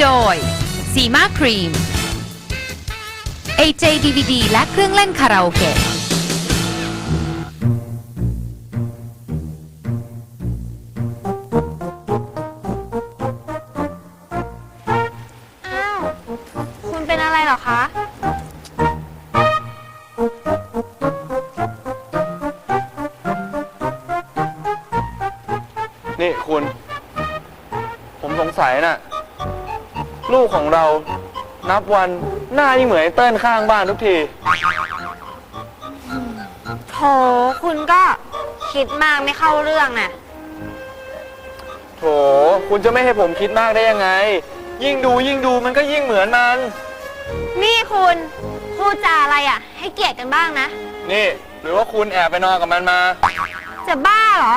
สนับสนุนโดยสีมาครีม AJ DVD และเครื่องเล่นคาราโอเกะอ้าว คุณเป็นอะไรเหรอคะ นี่คุณ ผมสงสัยน่ะ ลูกของเรานับวันหน้ายิ่งเหมือนไอ้เติ้ลข้างบ้านทุกที โถคุณก็คิดมากไม่เข้าเรื่องน่ะ โถ คุณจะไม่ให้ผมคิดมากได้ยังไง ยิ่งดูยิ่งดูมันก็ยิ่งเหมือนมัน นี่คุณพูดจาอะไรอะ ให้เกียรติกันบ้างนะ นี่ หรือว่าคุณแอบไปนอนกับมันมา จะบ้าเหรอ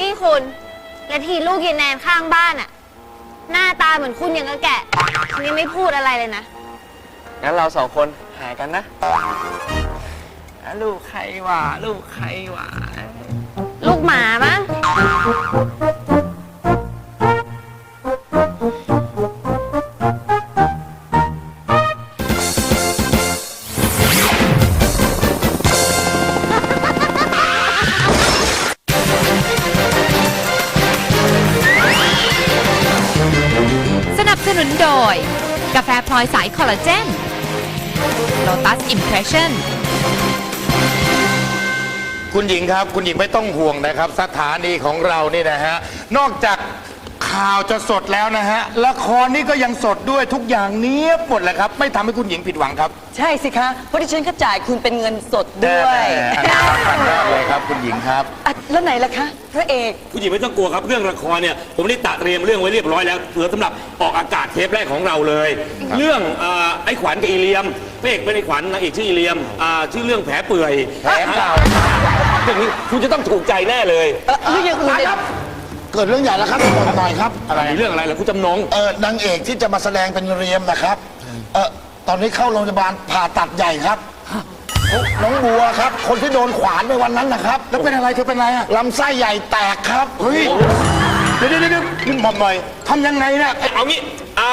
นี่คุณ และทีลูกเยนแนนข้างบ้านอะ หน้าตาเหมือนคุณยังกะแกะนี่ไม่พูดอะไรเลยนะ งั้นเราสองคนหายกันนะลูกใครวะลูกใครวะ ลูกหมามั้ง กาแฟพลอยสายคอลลาเจน Lotus Impression คุณหญิงครับ คุณหญิงไม่ต้องห่วงนะครับ สถานีของเรานี่นะฮะ นอกจาก ข่าวจะสดแล้วนะฮะ ละครนี่ก็ยังสดด้วยทุกอย่างเนี้ยบหมดเลยครับ ไม่ทำให้คุณหญิงผิดหวังครับใช่สิคะ เพราะที่ฉันก็จ่ายคุณเป็นเงินสดด้วยแน่ๆอันนั้นเลยครับคุณหญิงครับ อะแล้วไหนล่ะคะ พระเอกผู้หญิงไม่ต้องกลัวครับเรื่องละครเนี่ยผมได้ตระเตรียมเรื่องไว้เรียบร้อยแล้วเผื่อสำหรับออกอากาศเทปแรกของเราเลย เรื่องเอ่อไอ้ขวัญกับอีเลียมพระเอกเป็นไอ้ขวัญนางเอกชื่ออีเลียมอ่าชื่อเรื่องแผลเปื่อยแผลเก่าเรื่องนี้คุณจะต้องถูกใจแน่เลย เออเรื่องอย่างอื่นเนี่ย เกิดเรื่องใหญ่แล้วครับบอกหน่อยครับ อะไรเรื่องอะไรล่ะคุณจำนงเออนางเอกที่จะมาแสดงเป็นเรียมนะครับเออตอนนี้เข้าโรงพยาบาลผ่าตัดใหญ่ครับ น้องบัวครับ คนที่โดนขวานไปวันนั้นนะครับ แล้วเป็นอะไรเธอเป็นอะไรอะลำไส้ใหญ่แตกครับเฮ้ยเดี๋ยวเดี๋ยวเดี๋ยวนี่หมอมหน่อยทำยังไงเนี่ยเอางี้อ่า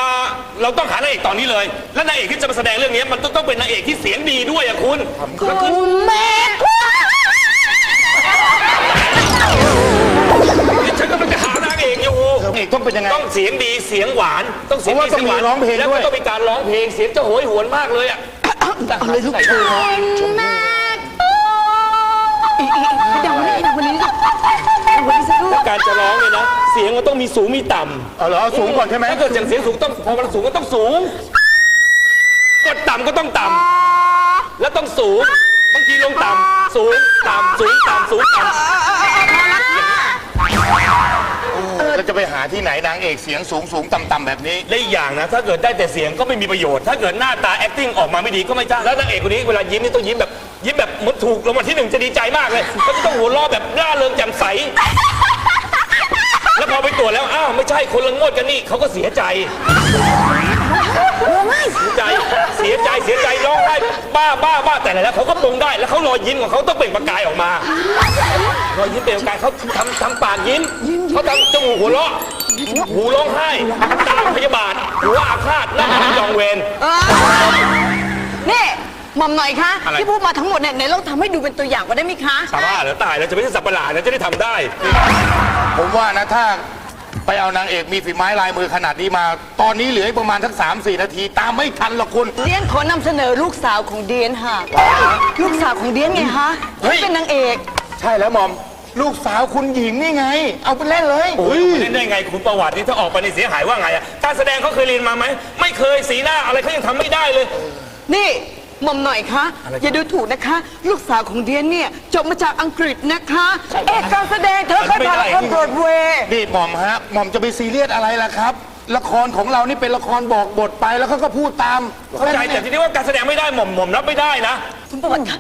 เราต้องหานางเอกตอนนี้เลย และนางเอกที่จะมาแสดงเรื่องนี้มันต้องต้องเป็นนางเอกที่เสียงดีด้วยอะคุณแล้วคุณนี่ อยู่เอกต้องเป็นยังไง ต้องเสียงดีเสียงหวานต้องเสียงดีเพราะว่าต้องเสียงหวานมีร้องเพลงแล้วด้ก็วยต้องมีการร้องเพลงเสียงจะโหยหวนมากเลยอะเอาเลยลูกเธออีกอีกอีกดังกวันนี้ดังกวันนี้ดังกวันนี้สักลูกการจะร้องเนี่ยนะเสียงมันต้องมีสูงมีต่ำ เอาเหรอสูงก่อนใช่ไหมถ้าเกิดอย่างเสียงสูงต้องพอมันสูงก็ต้องสูง กดต่ำก็ต้องต่ำแล้วต้องสูง บางทีลงต่ำสูงต่ำสูงต่ำสูงต่ำ ล้วจะไปหาที่ไหนนางเอกเสียงสูงสูงต่ำต่ำแบบนี้และอีกอย่างนะ ถ้าเกิดได้แต่เสียงก็ไม่มีประโยชน์ ถ้าเกิดหน้าตา acting ออกมาไม่ดีก็ไม่จ้างแล้วนางเอกคนนี้เวลายิ้มนี่ต้องยิ้มแบบ ยิ้มแบบเหมือนถูกรางวัลที่หนึ่งจะดีใจมากเลยก็จะต้องหัวเราะแบบร่าเริงแจ่มใส แล้วพอไปตรวจแล้ว อ้าว ไม่ใช่คนละงวดกันนี่เขาก็เสียใจ ใจเสียใจเสียใจร้องไห้บ้าบ้าบ้าแต่แล้วเขาก็ปรงได้แล้วเขารอยยิ้มของเขาต้องเปล่งประกายออกมารอยยิ้มเปล่งประกายเขาทำทำปากยิ้มเขาทำจมูกหัวเราะหูร้องไห้ตาพยาบาทหัวอาฆาตหน้าจองเวรนี่หม่อมหน่อยคะอะไรที่พูดมาทั้งหมดเนี่ยไหนลองทำให้ดูเป็นตัวอย่างก็ได้ไหมคะสาบ้าเหรือตายแล้วจะไม่ใช่สับประหลาดนะจะได้ทำได้ ผมว่านะถ้า ไปเอานางเอกมีฝีไม้ลายมือขนาดนี้มา ตอนนี้เหลืออีกประมาณสักสามสี่นาที ตามไม่ทันหรอกคุณ เดียนขอนำเสนอลูกสาวของเดียนค่ะ ลูกสาวของเดียนไงคะเฮ้ยเป็นนางเอก ใช่แล้วหมอม ลูกสาวคุณหญิงนี่ไง เอาไปเล่นเลยโอ้ยเล่นได้ไงคุณประวัตินี่ถ้าออกไปในเสียหายว่าไงอะการแสดงเขาเคยเรียนมาไหม ไม่เคยสีหน้าอะไรเขายังทำไม่ได้เลย นี่ หม่อมหน่อยคะอย่าดูถูกนะคะ ลูกสาวของเดียนเนี่ยจบมาจากอังกฤษนะคะ เอกการแสดงเธอเคยผ่านละครโบรดเวย์ นี่หม่อมฮะหม่อมจะไปซีเรียสอะไรล่ะครับ ละครของเรานี่เป็นละครบอกบทไปแล้วเขาก็พูดตามเข้าใจแต่ทีนี้ว่าการแสดงไม่ได้หม่อมหม่อมรับไม่ได้นะคุณประวัติคะ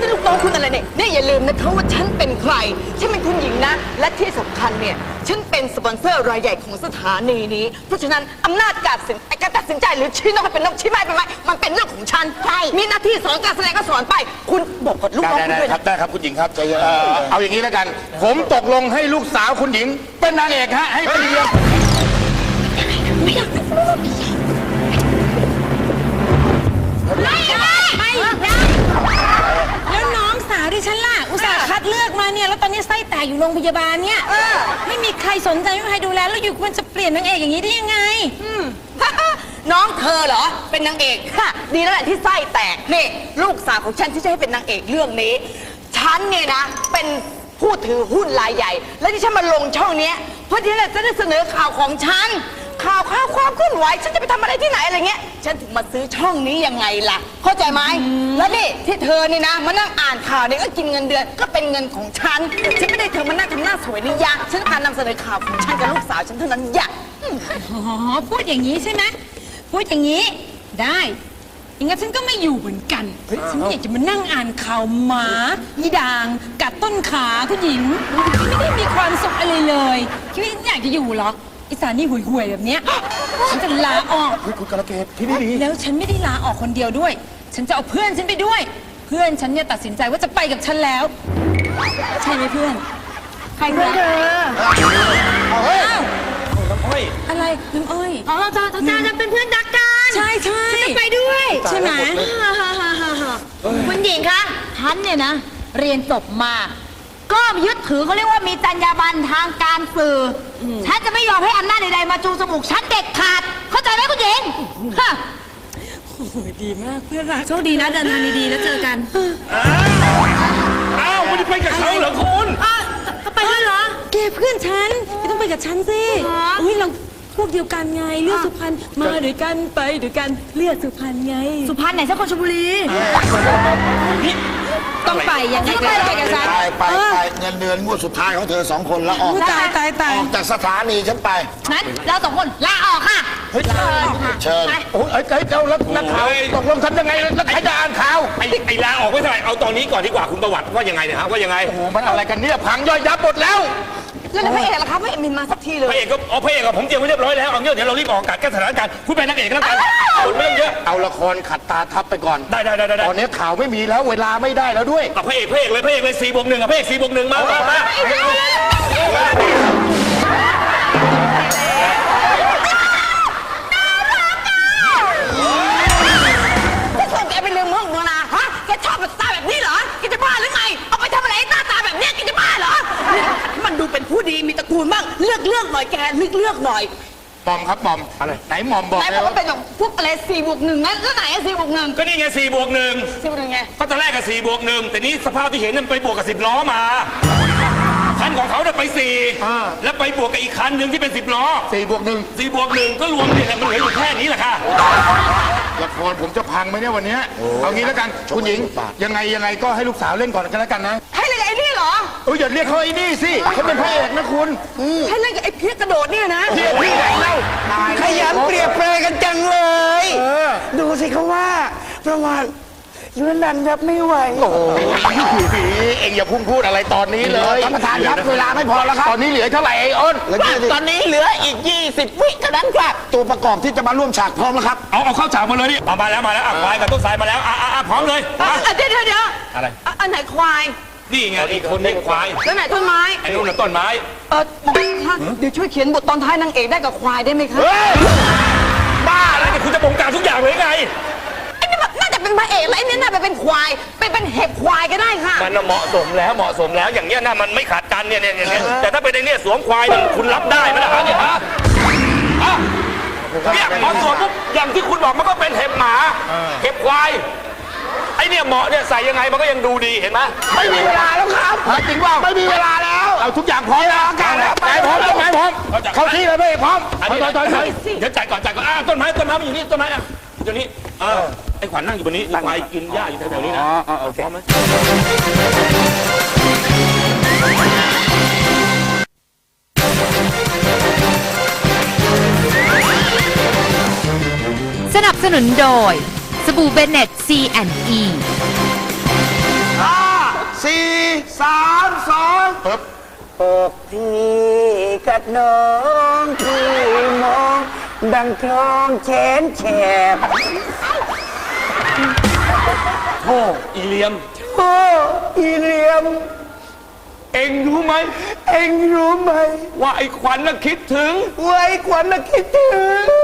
นี่ลูกน้องคุณอะไรเนี่ยนี่อย่าลืมนะคะว่าฉันเป็นใครฉันเป็นคุณหญิงนะ และที่สำคัญเนี่ยฉันเป็นสปอนเซอร์รายใหญ่ของสถานีนี้ เพราะฉะนั้นอำนาจการตัดสินการตัดสินใจหรือชี้นกให้เป็นนกชี้ไม้เป็นไม้มันเป็นเรื่องของฉันใช่มีหน้าที่สอนการแสดงก็สอนไป คุณบอกกับลูกได้น้องได้คุณได้ด้วยครันะบได้ครับคุณหญิงครับใจเย็นเอ่อเอาอย่างนี้แล้วกัน ผมตกลงให้ลูกสาวคุณหญิง เป็นนางเอกฮะให้ไปเรียน แล้วน้องสาวดิฉันล่ะ อุตส่าห์คัดเลือกมาเนี่ย แล้วตอนนี้ไส้แตกอยู่โรงพยาบาลเนี่ยไม่มีใครสนใจไม่มีใครดูแล แล้วอยู่ควรจะเปลี่ยนนางเอกอย่างนี้ได้ยังไง น้องเธอเหรอ เป็นนางเอกฮะดีแล้วแหละที่ไส้แตกนี่ลูกสาวของฉันที่จะให้เป็นนางเอกเรื่องนี้ ฉันเนี่ยนะ เป็นผู้ถือหุ้นรายใหญ่ และที่ฉันมาลงช่องเนี้ยเพื่อที่จะได้เสนอข่าวของฉัน ข่าวข่าวความเคลื่อนไหวฉันจะไปทำอะไรที่ไหนอะไรเงี้ย ฉันถึงมาซื้อช่องนี้ยังไงล่ะ เข้าใจไหมแล้วนี่ที่เธอนี่นะมานั่งอ่านข่าวเนี่ยก็กินเงินเดือน ก็เป็นเงินของฉัน ฉันไม่ได้เธอมานั่งทำหน้าสวยนี่ยะฉันการนำเสนอข่าวของฉันกับลูกสาวฉันเท่านั้นยะอ๋อพูดอย่างนี้ใช่ไหมพูดอย่างนี้ได้อย่างงั้นฉันก็ไม่อยู่เหมือนกันฉันอยากจะมานั่งอ่านข่าวหมายีด่าง กัดต้นขาคุณหญิงไม่ได้มีความสุขอะไรเลยคิดว่าฉันอยากจะอยู่เหรอ อีสานนี่ห่วยๆแบบเนี้ยฉันจะลาออกคุณกระเกตที่นี่ดีแล้วฉันไม่ได้ลาออกคนเดียวด้วย ฉันจะเอาเพื่อนฉันไปด้วย เพื่อนฉันเนี่ยตัดสินใจว่าจะไปกับฉันแล้ว ใช่ไหมเพื่อน ใครเพื่อนเธออ้าวอ้อยอะไรน้ำอ้อย อ๋อเราจะเราจะจะเป็นเพื่อนรักกันใช่ใช่ไปด้วยใช่ไหมคุณหญิงคะฉันเนี่ยนะ เรียนจบมา ก็ยึดถือเขาเรียกว่ามีจรรยาบรรณทางการสื่ออฉันจะไม่ยอมให้อำนาจใดๆมาจูงจมูกฉันเด็ดขาด เข้าใจไหมคุณหญิงฮะโอ้โหดีมากเพื่อนรักโชคดีนะเดินทางดีๆแล้วเจอกันอ้าวไม่ได้ไปกับเขาเหรอคุณไปด้วยเหรอ แกเพื่อนฉันแกต้องไปกับฉันสิอุ้ยเราพวกเดียวกันไงเลือดสุพรรณมาด้วยกันไปด้วยกันเลือดสุพรรณไง สุพรรณไหนสักคนชลบุรี ต้องไปยังไงก็ไปกับฉันไปไปไปเงินเดือนงวดสุดท้ายของเธอสองคนแล้วออกอุ๊ยตายตายตายออกจากสถานีฉันไปนั้นเราสองคนลาออกค่ะเชิญโอ้ยเอ้ยเอ้ยเจ้าแล้วนักข่าวตกลงทำยังไงแล้วใครจะอ่านข่าวไอ้ไอ้ลาออกไม่เท่าไหร่เอาตอนนี้ก่อนดีกว่าคุณประวัติว่ายังไงเนี่ยฮะว่ายังไงโอ้โหมันอะไรกันเนี่ยพังย่อยยับหมดแล้ว แล้วพระเอกล่ะครับพระเอกมินมาสักทีเลพระยเอกก็เอาพระเอกกับผมเตรียมไว้เรียบร้อยแล้วเอางี้เดี๋ยวเรารีบออกอากาศแก้สถานการณ์คุณเป็นนางเอกแล้วกันหมดเรื่องเยอะเอาละครขัดตาทับไปก่อนได้ได้ได้ได้ตอนนี้ข่าวไม่มีแล้วเวลาไม่ได้แล้วด้วย เอาพระเอกพระเอกเลยพระเอกเลยสี่บวกหนึ่งอะพระเอกสี่บวกหนึ่งมามามาจ อกเลือกหน่อยแกเลือกเลือกหน่อยหมอมครับหมอมอะไรไหนหมอมบอกไหนเลบอยกว่าว่าเป็นแบบพวกอะไรสี่บวกหนึ่งนั้นแล้วไหนสี่บวกหนึ่งก็นี่ไงสี่บวกหนึ่งสี่บวกหนึ่งไงก็ตอนแรกกับสี่บวกหนึ่งแต่นี้สภาพที่เห็นนั่นไปบวกกับสิบล้อมาคันของเขาเนี่ยไปสี่แล้วไปบวกกับอีกคันหนึ่งที่เป็นสิบล้อสี่บวกหนึ่งสี่บวกหนึ่งก็รวมเนี่ยมันเหลืออยู่แค่นี้แหละค่ะ ละครผมจะพังไหมเนี่ยวันเนี้ยเอางี้แล้วกันคุณหญิงยังไงยังไงก็ให้ลูกสาวเล่นก่อนกันแล้วกันนะ ให้ เล่นกับไอ้นี่เหรอเอออย่าเรียกเขาไอ้นี่สิเขาเป็นพระเอกนะคุณให้เล่นกับไอ้เพี้ยกระโดดเนี่ยนะเรียกพี่ไหนเล่าขยันเปรียบเปรยกันจังเลย ดูสิเขาว่า ประวัติเลื่อนดันแบบไม่ไหวโอ้โหเอ็งอย่าพุ่งพูดอะไรตอนนี้เลยท่านประธานครับเวลาไม่พอแล้วครับ ตอนนี้เหลือเท่าไหร่ไอ้อ้นแล้วนี่ดิตอนนี้เหลืออีก 20 วิเท่านั้นครับ ตัวประกอบที่จะมาร่วมฉากพร้อมแล้วครับ เอาเอาเข้าฉากมาเลยนี่เอามาแล้วมาแล้วอะควายกับต้นสายมาแล้วอะอะอะพร้อมเลยอะมาอะเดี๋ยวเดี๋ยวเดี๋ยวอะไรอะอันไหนควาย นี่ไงอีกคนเลี้ยงควายแล้วไหนต้นไม้ ไอ้นู่นน่ะต้นไม้ เออคะเดี๋ยวช่วยเขียนบทตอนท้ายนางเอกได้กับควายได้ไหมคะบ้าแล้วเนี่ยคุณจะบงการทุกอย่างเลยไง ไอ้นี่มันน่าจะเป็นพระเอกแล้วไอ้นี่น่าจะเป็นควายเป็นเป็นเห็บควายก็ได้ค่ะ มันน่ะเหมาะสมแล้วเหมาะสมแล้วอย่างเนี้ยน่ามันไม่ขาดกันเนี่ยเนี่ยเนี่ยเนี่ยแต่ถ้าเป็นไอ้เนี่ยสวมควายเนี่ยคุณรับได้ไหมล่ะฮะเนี่ยฮะอะเนี่ยพอสวมปุ๊บอย่างที่คุณบอกมันก็เป็นเห็บหมา เห็บควายไอ้ เนี่ยเหมาะเนี่ยใส่ยังไงมันก็ยังดูดีเห็นไหมไม่มีเวลาแล้วครับจริงว่าไม่มีเวลาแล้วเอาทุกอย่างพร้อมแล้วการแล้วไหนพร้อมต้นไม้พร้อมเข้าที่เลยไม่พร้อมอันนี้ถอยถอยถอยเดี๋ยวจ่ายก่อนจ่ายก่อนอ่าต้นไม้ต้นไม้มันอยู่นี่ต้นไม้อะอยู่ตรงนี้เออไอ้ขวัญนั่งอยู่บนนี้ควายกินหญ้าอยู่แถวๆนี้นะอ๋ออ๋อโอเคพร้อมไหมสนับสนุนโดยส บู่เบเน็ต C&E สี่สามสองปึ๊บอกพี่กับน้องที่มองดังคลองแขนแฉบโอ้อีเลียม โอ้อีเหลียม เอ็งรู้ไหม เอ็งรู้ไหม ว่าไอ้ขวัญน่ะคิดถึง ไว้ขวัญน่ะคิดถึง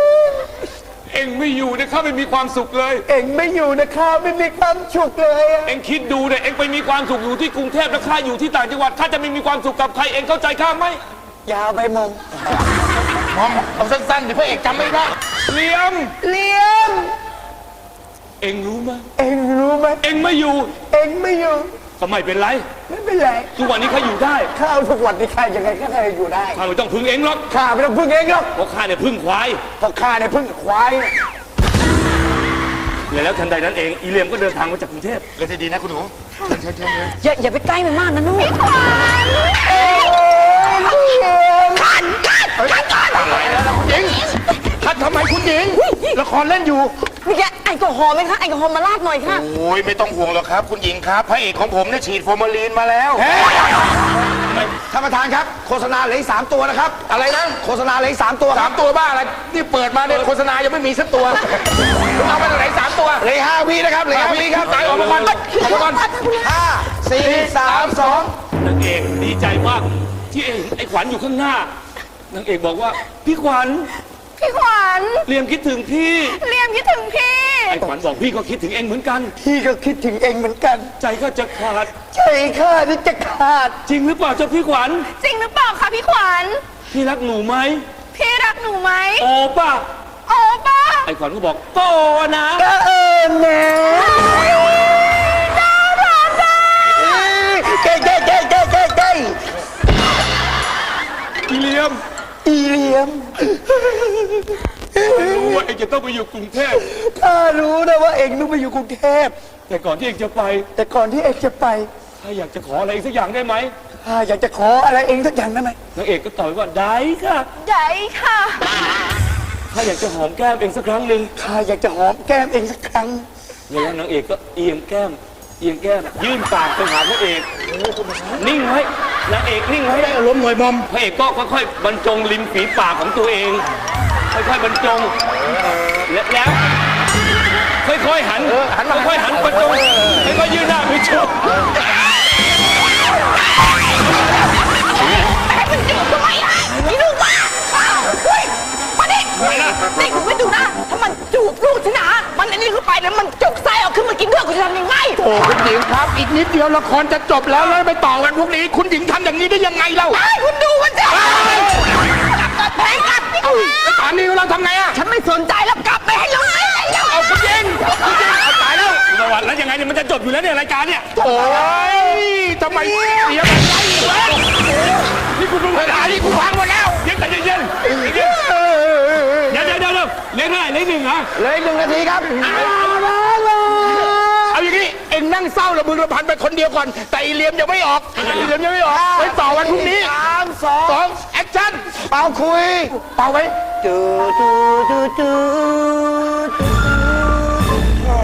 เอ็งไม่อยู่เนี่ยข้าไม่มีความสุขเลย เองไม่อยู่นะข้าไม่มีความสุขเลยอะเอ็งคิดดูเนี่ยเอ็งไปมีความสุขอยู่ที่กรุงเทพแล้วข้าอยู่ที่ต่างจังหวัดข้าจะไม่มีความสุขกับใครเอ็งเข้าใจข้าไหมยาวไปมองมอมเอาสั้นๆดิพระเอกจำไม่ได้เลียมเลี้ยงเอ็งรู้ไหมเองรู้ไหมเอ็งไม่อยู่ เองไม่อยู่ก็ไม่เป็นไรไม่ เป็นไรทุกวันนี้ข้าอยู่ได้ข้าเอาทุกวันที่ข้ายังไงก็ได้อยู่ได้ข้าไม่ต้องพึ่งเอ็งหรอกข้าไม่ต้องพึ่งเองหรอกเพราะข้าเนี่ยพึ่งควายเพราะข้าเนี่ยพึ่งควายแล้วทันใดนั้นเองอีเลียมก็เดินทางมาจากกรุงเทพเลยจะดีนะคุณหนูเชิญเชิญเชิญเลยอย่าอย่าไปใกล้มันมากนะลูกอะไรแล้วล่ะคุณหญิงท่านทำไมคุณหญิงละครเล่นอยู่ นี่แกแอลกอฮอล์ไหมคะแอลกอฮอล์มาลาดหน่อยค่ะ โอ้ยไม่ต้องห่วงหรอกครับ คุณหญิงครับพระเอกของผมเนี่ยฉีดฟอร์มาลีนมาแล้วท่านประธานครับ โฆษณาเหลืออีกสามตัวนะครับ อะไรนะโฆษณาเหลืออีกสามตัวคสารับมตัวบ้าอะไรนี่เปิดมาเนี่ยโฆษณายังไม่มีสักตัวคุณเอาไปจากไหนสามตัวเหลืออกห้าวินะครับเหลืออกห้าวิครับตายออกมาก่อนออกมาก่อนห้าสี่สามสองนางเอกดีใจมากที่เอ็งไอ้ขวัญอยู่ข้างหน้านางเอกบอกว่าพี่ขวัญ พี่ขวัญเลียมคิดถึงพี่ เรียมคิดถึงพี่ ไอ้ขวัญบอกพี่ก็คิดถึงเอ็งเหมือนกัน พี่ก็คิดถึงเองเหมือนกัน ใจก็จะขาด ใจข้านี่จะขาด จริงหรือเปล่าเจ้าพี่ขวัญ จริงหรือเปล่าคะพี่ขวัญ พี่รักหนูไหม พี่รักหนูไหม โอป่ะโอ้ป้าไอ้ขวัญก็บอกก็โอนะก็เออแหม่เก้เก้เก้เก้เก้เก้อีเลียม อีเหลียม รู้ว่าเอ็งจะต้องไปอยู่กรุงเทพข้ารู้นะว่าเองต้องไปอยู่กรุงเทพ แต่ก่อนที่เอ็งจะไปแต่ก่อนที่เองจะไปข้าอยากจะขออะไรอีกสักอย่างได้ไหมข้าอยากจะขออะไรเองสักอย่างได้ไหมนางเอกก็ตอบว่าได้ค่ะได้ค่ะข้าอยากจะหอมแก้มเอ็งสักครั้งหนึ่งข้าอยากจะหอมแก้มเองสักครั้งแล้วนางเอกก็เอียงแก้ม เอียงแก้ม ยื่นปากไปหาพระเอกนิ่งไว้ นางเอกนิ่งไว้ได้อารมณ์หน่อยมอมพระเอกก็ค่อยๆบรรจงริมฝีปากของตัวเอง ค่อยๆบรรจงและแล้ว ค่อยๆหันค่อยๆหันบรรจงค่อยๆยื่นหน้าไปชมนี่ลูกมาเฮ้ยมาดินี่คุณไม่ดู โอ้คุณหญิงครับ อีกนิดเดียวละครจะจบแล้วแล้วไปต่อวันพรุ่งนี้ คุณหญิงทำอย่างนี้ได้ยังไงเล่าไอ้คุณดูมันสิกลับแพงกลับไอ้สามีเราทำไงอะฉันไม่สนใจแล้วกลับไปให้ลูกไปแล้วเอาคุณหญิงคุณหญิงเอาตายแล้วประวัติแล้วยังไงเนี่ยมันจะจบอยู่แล้วเนี่ยรายการเนี่ยโอ้ยทำไมเสียงอะไรวะนี่คุณดูเวลานี่คุณฟังหมดแล้วเย็นแต่เย็นๆเดี๋ยวเดี๋ยวเดี๋ยวเดี๋ยวเลี้ยงเท่าไหร่เลี้ยงหนึ่งเหรอเหลืออีกหนึ่งนาทีครับ เอาอย่างนี้ เอ็งนั่งเศร้าระมือระพันไปคนเดียวก่อน แต่อีเลียมยังไม่ออกอีเลียมยังไม่ออกไปต่อวันพรุ่งนี้สามสองสองแอคชั่นเป่าคุยเป่าไว้จูจูจูจูจู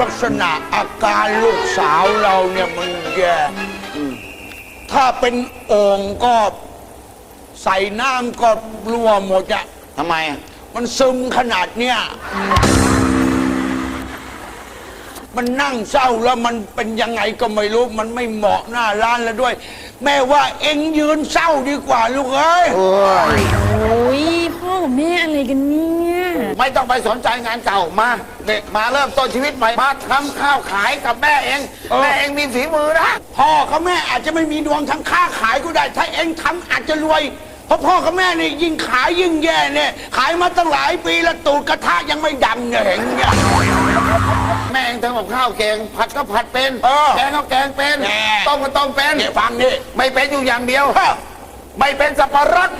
ลักษณะอาการลูกสาวเราเนี่ยมันแย่อืมถ้าเป็นโอ่งก็ใส่น้ำก็รั่วหมดอะทำไมอะมันซึมขนาดเนี้ยอื มมันนั่งเศร้าแล้วมันเป็นยังไงก็ไม่รู้ มันไม่เหมาะหน้าร้านแล้วด้วย แม่ว่าเอ็งยืนเศร้าดีกว่าลูกเอ้ย โอ้ยพ่อกับแม่อะไรกันเนี่ย ไม่ต้องไปสนใจงานเก่ามาเนี่ยมาเริ่มต้นชีวิตใหม่มาทำข้าวขายกับแม่เองแม่เองมีฝีมือนะ พ่อกับแม่อาจจะไม่มีดวงทางค้าขายก็ได้ ถ้าเองทำอาจจะรวย เพราะพ่อกับแม่นี่ยิ่งขายยิ่งแย่เนี่ย ขายมาตั้งหลายปีแล้วตูดกระทะยังไม่ดำเนี่ยเห็นเนี่ย แม่เองทำกับข้าวเก่งผัดก็ผัดเป็นแกงก็แกงเป็นต้มก็ต้มเป็นเนี่ยฟังนี่ไม่เป็นอยู่อย่างเดียวไม่เป็นสับปะรด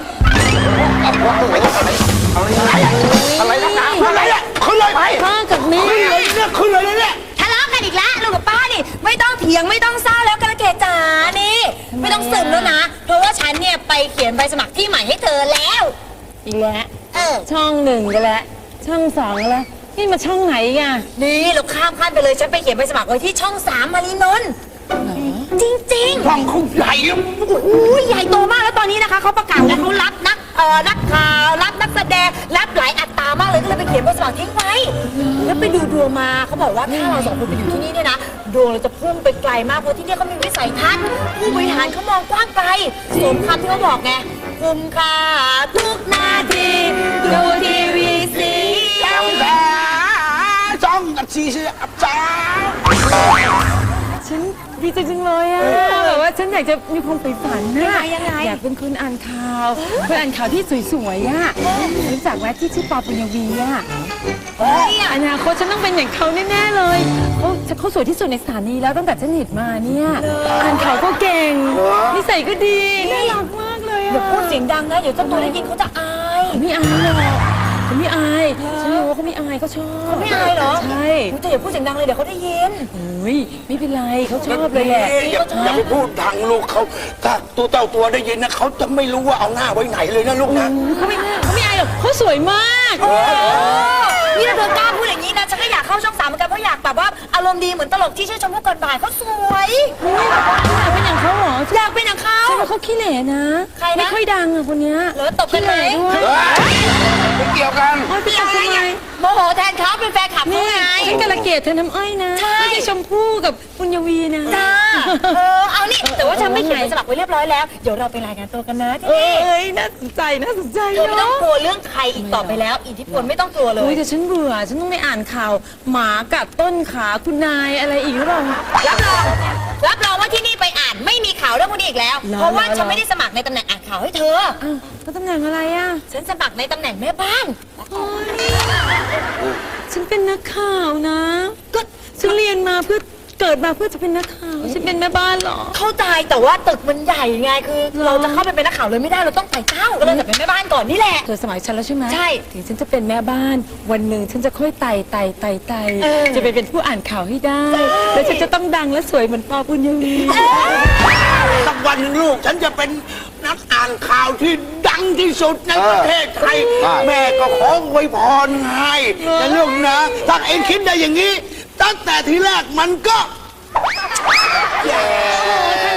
อะไรนักหนาอะไรอะขึ้นเลยไปพ่อกับแม่ขึ้นเลยเนี่ยขึ้นเลยเนี่ยทะเลาะกันอีกแล้วลูกกับป้านี่ไม่ต้องเถียงไม่ต้องเศร้าแล้วกระเกดจ๋านี่ ไม่ต้องซึมแล้วนะ เพราะว่าฉันเนี่ยไปเขียนใบสมัครที่ใหม่ให้เธอแล้ว อีกแล้ว เออ ช่องหนึ่งก็แล้ว ช่องสองก็แล้ว นี่มาช่องไหนอีกอะนี่เราข้ามขั้นไปเลยฉันไปเขียนใบสมัครไว้ที่ช่องสามมารีนนท์จริงๆฟังเขาใหญ่โอ้โหใหญ่โตมากแล้วตอนนี้นะคะเขาประกาศแล้วเขารับนักเอ่อนักข่าวรับนักแสดงรับหลายอัตรามากเลยก็เลยไปเขียนใบสมัครทิ้งไว้ แล้วไปดูดวงมาเขาบอกว่าถ้าเราสองคนไปอยู่ที่นี่เนี่ยนะดวงเราจะพุ่งไปไกลมากเพราะที่เนี่ยเขามีวิสัยทัศน์ผู้บริหารเขามองกว้างไกลสมคำที่เขาบอกไงคุ้มค่าทุกนาทีดูทีวีสีแต่ จ้องกับชีเสืออับจ้าฉันดีใจจังเลยอะแบบว่าฉันอยากจะมีความใฝ่ฝันนะอยากเป็นคนอ่านข่าวคนอ่านข่าวที่สวยๆอะรู้จักแวดที่ชื่อปอปุญญวีอะอนาคตฉันต้องเป็นอย่างเขาแน่ๆเลยเขาเขาสวยที่สุดในสถานีแล้วตั้งแต่ฉันเห็นมาเนี่ย อ่านข่าวก็เก่ง นิสัยก็ดี น่ารักมากเลยอะอย่าพูดเสียงดังนะ เดี๋ยวเจ้าตัวได้ยินเขาจะอายเขาไม่อายหรอก เขาไม่อายฉันรู้ว่าเขาไม่อายเขาชอบเขาไม่อายเหรอใช่อุ๊ยแต่อย่าพูดเสียงดังเลยเดี๋ยวเขาได้ยิน โอ้ยไม่เป็นไรเขาชอบเลยแหละ อย่าอย่าไปพูดดังลูกเขาถ้าตัวเต้าตัวได้ยินนะเขาจะไม่รู้ว่าเอาหน้าไว้ไหนเลยนะลูกนะ เขาไม่เขาไม่อายหรอกเขาสวยมากนี่ถ้าเธอกล้าพูดอย่างนี้นะฉันก็อยากเข้าช่องสามเหมือนกันเพราะอยากแบบว่าอารมณ์ดีเหมือนตลกที่ชื่อชมพู่ก่อนบ่ายเขาสวยอยากเป็นอย่างเขาเหรออยากเป็นอย่างเขา ใช่ว่าเขาขี้เหร่นะ ใครนะ ไม่ค่อยดังอะคนเนี้ยเหรอตบกันไหม ขี้เหร่ด้วย ไม่เกี่ยวกันโอ้ยพี่ตบทำไมโมโหแทนเขาเป็นแฟนคลับเขาเนี่ยไง ฉันกระเกดเธอน้ำอ้อยนะใช่ ไม่ใช่ชมพู่กับปุญญวีนะ จ้าเออเอานี่แต่ว่าฉันไม่เขียนใบสมัครไว้เรียบร้อยแล้ว เดี๋ยวเราไปรายงานตัวกันนะที่เอนี่้ยน่าสนใจน่าสนใจเธอไม่ต้องเนาะกลัวเรื่องใครอีกต่อไปแล้ว อิทธิพลไม่ต้องกลัวเลโอ้ยยแต่ฉันเบื่อ ฉันต้องไปอ่านข่าว หมากัดต้นขาคุณนายอะไรอีกหรือเปล่า รับรองรับรองว่าที่นี่ไปอ่านไม่มีข่าวเรื่ องพวกนี้อีกแล้วเหรอเพราะว่าเหรอฉันไม่ได้สมัครในตำแหน่งอ่านข่าวให้เธออ้าวแล้วตำแหน่งอะไรอะ ฉันสมัครในตำแหน่งแม่บ้าน ฉันเป็นนักข่าวนะ ก็ฉันเรียนมาเพื่อ เกิดมาเพื่อจะเป็นนักข่าวฉันเป็นแม่บ้านเหรอ เข้าใจแต่ว่าตึกมันใหญ่ไงคือ เราจะเข้าไปเป็นนักข่าวเลยไม่ได้เราต้องไต่เต้าก็เลยจะเป็นแม่บ้านก่อนนี่แหละ เธอสมัยฉันแล้วใช่ไหมใช่ถึงฉันจะเป็นแม่บ้าน วันหนึ่งฉันจะค่อยไต่ไต่ไต่ไต่เออ จะไปเป็นผู้อ่านข่าวให้ได้ แล้วฉันจะต้องดังและสวยเหมือนปอปุญญวีสักวันหนึ่งลูก ฉันจะเป็นนักอ่านข่าวที่ดังที่สุดในประเทศไทย แม่ก็ขออวยพรให้นะลูกนะถ้าเองคิดได้อย่างนี้ ตั้งแต่ทีแรกมันก็ แย่